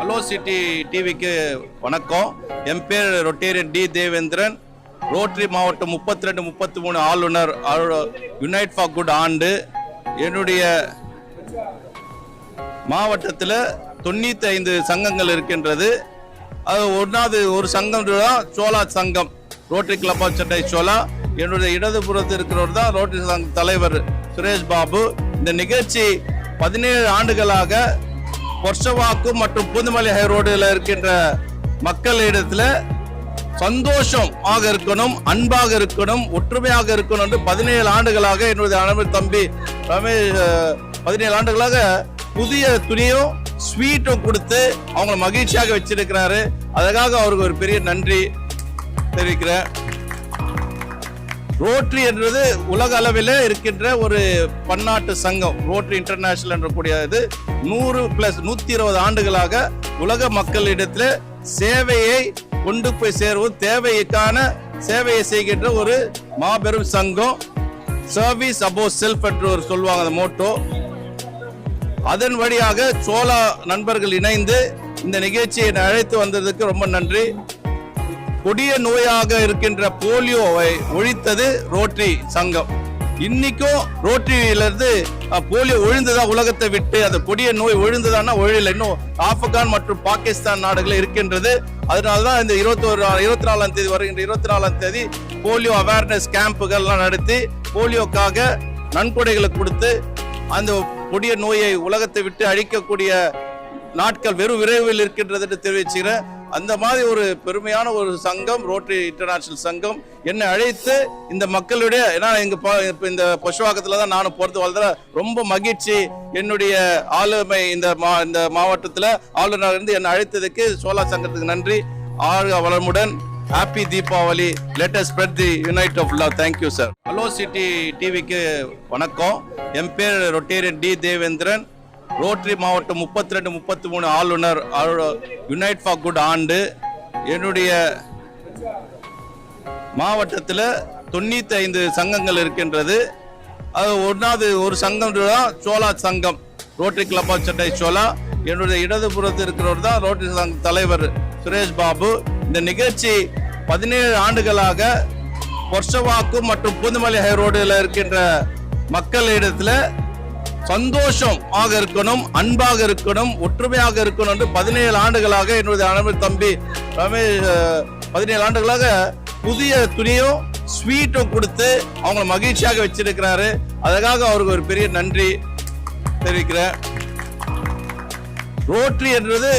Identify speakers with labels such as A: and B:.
A: Hello city டிவிக்கு வணக்கம். என் பேர் ரொட்டேரியன் டி தேவேந்திரன். ரோட்டரி மாவட்டம் முப்பத்தி ரெண்டு முப்பத்தி மூணு ஆளுநர் யுனைட் ஃபார் குட் ஆண்டு. என்னுடைய மாவட்டத்தில் தொண்ணூற்றி ஐந்து சங்கங்கள் இருக்கின்றது. அது ஒன்றாவது ஒரு சங்கம் தான் சோலா சங்கம். Rotary club of Chennai Chola என்னுடைய இடதுபுறத்தில் இருக்கிறவர் தான் ரோட்டரி சங்க தலைவர் சுரேஷ் பாபு. இந்த நிகழ்ச்சி பதினேழு ஆண்டுகளாக பொர்ஷவாக்கு மற்றும் புதுமலை ஹை ரோடில் இருக்கின்ற மக்களிடத்துல சந்தோஷம் ஆக இருக்கணும் அன்பாக இருக்கணும் ஒற்றுமையாக இருக்கணும் என்று பதினேழு ஆண்டுகளாக என்னுடைய அனுமதி தம்பி ரமேஷ் பதினேழு ஆண்டுகளாக புதிய துணியும் ஸ்வீட்டும் கொடுத்து அவங்களை மகிழ்ச்சியாக வச்சிருக்கிறாரு. அதுக்காக அவருக்கு ஒரு பெரிய நன்றி தெரிவிக்கிறேன். ரோட்ரி என்றது உலக அளவில் இருக்கின்ற ஒரு பன்னாட்டு சங்கம். ரோட்ரி இன்டர்நேஷனல் என்ற இது நூறு பிளஸ் நூத்தி இருபது ஆண்டுகளாக உலக மக்களிடத்தில் சேவையை கொண்டு போய் சேருவது தேவைக்கான சேவையை செய்கின்ற ஒரு மாபெரும் சங்கம். சர்வீஸ் அபோ செல்ஃப் என்று ஒரு சொல்லுவாங்க அந்த மோட்டோ அதன் வழியாக சோலா நண்பர்கள் இணைந்து இந்த நிகழ்ச்சியை அழைத்து வந்ததுக்கு ரொம்ப நன்றி. கொடிய நோயாக இருக்கின்ற போலியோவை ஒழித்தது ரோட்டரி சங்கம். இன்னைக்கும் ரோட்டரியிலிருந்து போலியோ ஒழிந்ததா உலகத்தை விட்டு அந்த கொடிய நோய் ஒழிந்ததான்னா ஒழியல. இன்னும் ஆப்கான் மற்றும் பாகிஸ்தான் நாடுகள் இருக்கின்றது. அதனாலதான் இந்த இருபத்தி ஒரு இருபத்தி நாலாம் தேதி வருகின்ற இருபத்தி நாலாம் தேதி போலியோ அவேர்னஸ் கேம்புகள்லாம் நடத்தி போலியோக்காக நன்கொடைகளை கொடுத்து அந்த கொடிய நோயை உலகத்தை விட்டு அழிக்கக்கூடிய நாட்கள் வெறும் விரைவில் இருக்கின்றது என்று தெரிவிச்சுக்கிறேன். அந்த மாதிரி ஒரு பெருமையான ஒரு சங்கம் ரோட்டரி இன்டர்நேஷனல் சங்கம் என்னை அழைத்து இந்த மக்களுடைய ஏன்னா எங்க ப- இந்த பசுவாக்கத்துல தான் நானும் பொறுத்து வளர்ந்த ரொம்ப மகிழ்ச்சி. என்னுடைய ஆளுமை இந்த மா இந்த மாவட்டத்தில் ஆளுநர் இருந்து என்னை அழைத்ததுக்கு சோலா சங்கத்துக்கு நன்றி. ஆறு வளமுடன். Happy Deepavali latest spread the unite of love thank you sir hello city டிவிக்கு வணக்கம். என் பேர் ரொட்டேரியன் டி தேவேந்திரன். ரோட்டரி மாவட்டம் முப்பத்தி ரெண்டு முப்பத்தி மூணு ஆளுநர் யுனைட் ஃபார் குட் ஆண்டு என்னுடைய மாவட்டத்தில் தொண்ணூற்றி ஐந்து சங்கங்கள் இருக்கின்றது. அது ஒன்றாவது ஒரு சங்கம் தான் சோலா சங்கம். Rotary club of Chennai Chola என்னுடைய இடதுபுறத்தில் இருக்கிறவர் தான் ரோட்டரி சங்க தலைவர் சுரேஷ் பாபு. இந்த நிகழ்ச்சி பதினேழு ஆண்டுகளாக பொர்ஷவாக்கு மற்றும் புதுமலை ஹை ரோடில் இருக்கின்ற மக்களிடத்தில் சந்தோஷம் ஆக இருக்கணும் அன்பாக இருக்கணும் ஒற்றுமையாக இருக்கணும் என்று பதினேழு ஆண்டுகளாக என்னுடைய அனுமதி தம்பி ரமேஷ் பதினேழு ஆண்டுகளாக புதிய துணியும் ஸ்வீட்டும் கொடுத்து அவங்களை மகிழ்ச்சியாக வச்சிருக்கிறாரு. அதுக்காக அவருக்கு ஒரு பெரிய நன்றி தெரிவிக்கிறேன். ரோட்ரி என்றது